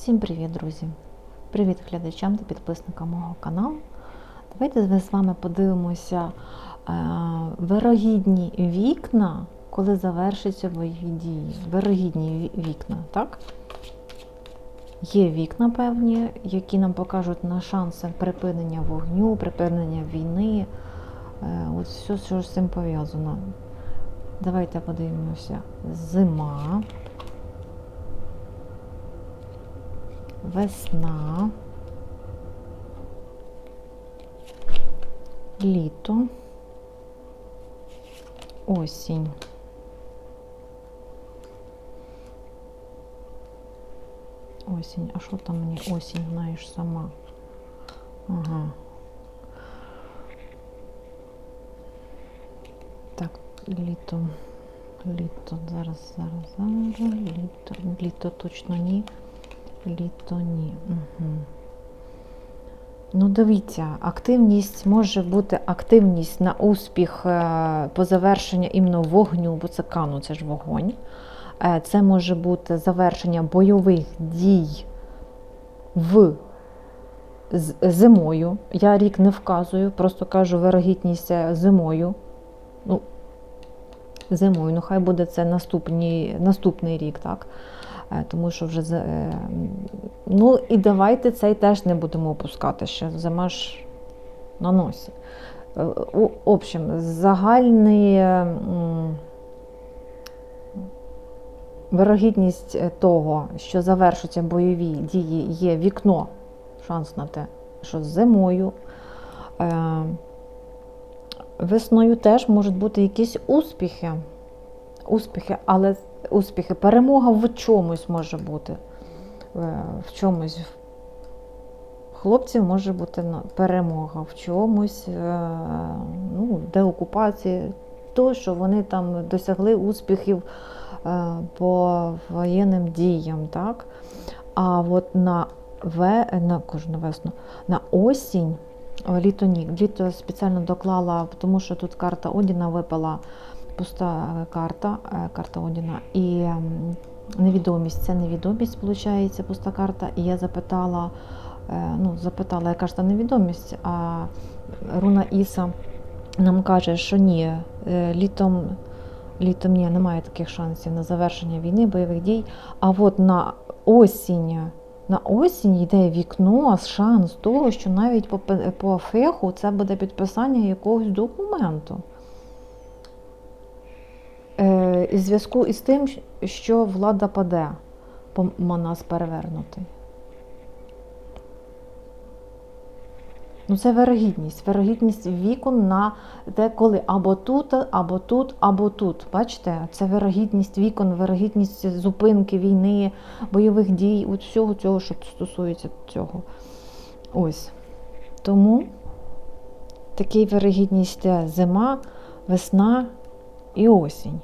Всім привіт, друзі! Привіт глядачам та підписникам мого каналу. Давайте ми з вами подивимося е, вирогідні вікна, коли завершаться бойові дії. Вирогідні вікна, так? Є вікна певні, які нам покажуть на шанси припинення вогню, припинення війни. Е, От все, що з цим пов'язано. Давайте подивимося. Зима. Весна. Літо. Осінь. Осінь. А що там мені осінь, знаєш сама? Ага. Так, літо. Літо. Зараз, зараз, зараз. Літо. Літо точно ні. Літо ні. Угу. Ну, дивіться, активність може бути активність на успіх е, по завершенню іменно вогню, бо це кану, це ж вогонь. Е, Це може бути завершення бойових дій в зимою. Я рік не вказую, просто кажу вирогідність е, зимою. Ну, зимою, ну хай буде це наступні, наступний рік, так? Е, Тому що вже е, ну і давайте цей теж не будемо опускати ще. Зима ж на носі. Е, У общем, загальний вирогідність того, що завершаться бойові дії, є вікно, шанс на те, що зимою. Весною теж можуть бути якісь успіхи. Успіхи, але успіхи, перемога в чомусь може бути. Е, В чомусь. Хлопців може бути перемога в чомусь, е, ну, деокупації, то, що вони там досягли успіхів е, по воєнним діям. Так? А от на, ве, на кожну весну, на осінь, літо ні, літо спеціально доклала, тому що тут карта Одіна випала пуста е, карта, е, карта Одіна. І невідомість, це невідомість, виходить, пуста карта. І я запитала, е, ну, запитала, яка ж та невідомість, а Руна Іса нам каже, що ні, літом, літом ні, немає таких шансів на завершення війни, бойових дій. А от на осінь, на осінь йде вікно, шанс того, що навіть по, по феху це буде підписання якогось документу. Е, і в зв'язку із тим, що влада паде, по Манас перевернутий. Ну, це вирогідність. Вирогідність вікон на те, коли або тут, або тут, або тут. Бачите, це вирогідність вікон, вирогідність зупинки війни, бойових дій, от всього цього, що стосується цього. Ось. Тому такий вирогідність зима, весна і осінь.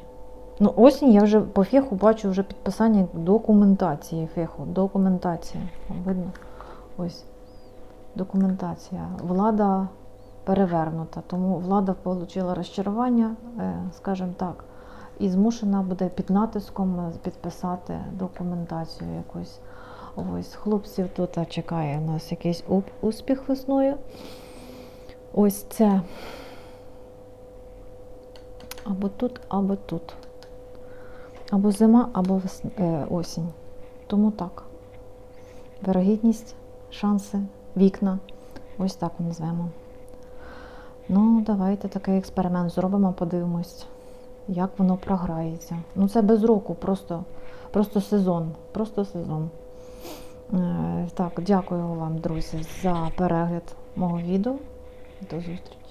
Ну, осінь я вже по феху бачу вже підписання документації феху. Документація. Видно? Ось. Документація. Влада перевернута. Тому влада отримала розчарування, е, скажімо так, і змушена буде під натиском е, підписати документацію якусь. Ось хлопців тут чекає у нас якийсь успіх весною. Ось це або тут, або тут. Або зима, або е, осінь. Тому так. Вирогідність, шанси, вікна. Ось так назвемо. Ну, давайте такий експеримент зробимо, подивимось, як воно програється. Ну, це без року, просто, просто сезон. Просто сезон. Е, так, дякую вам, друзі, за перегляд мого відео. До зустрічі.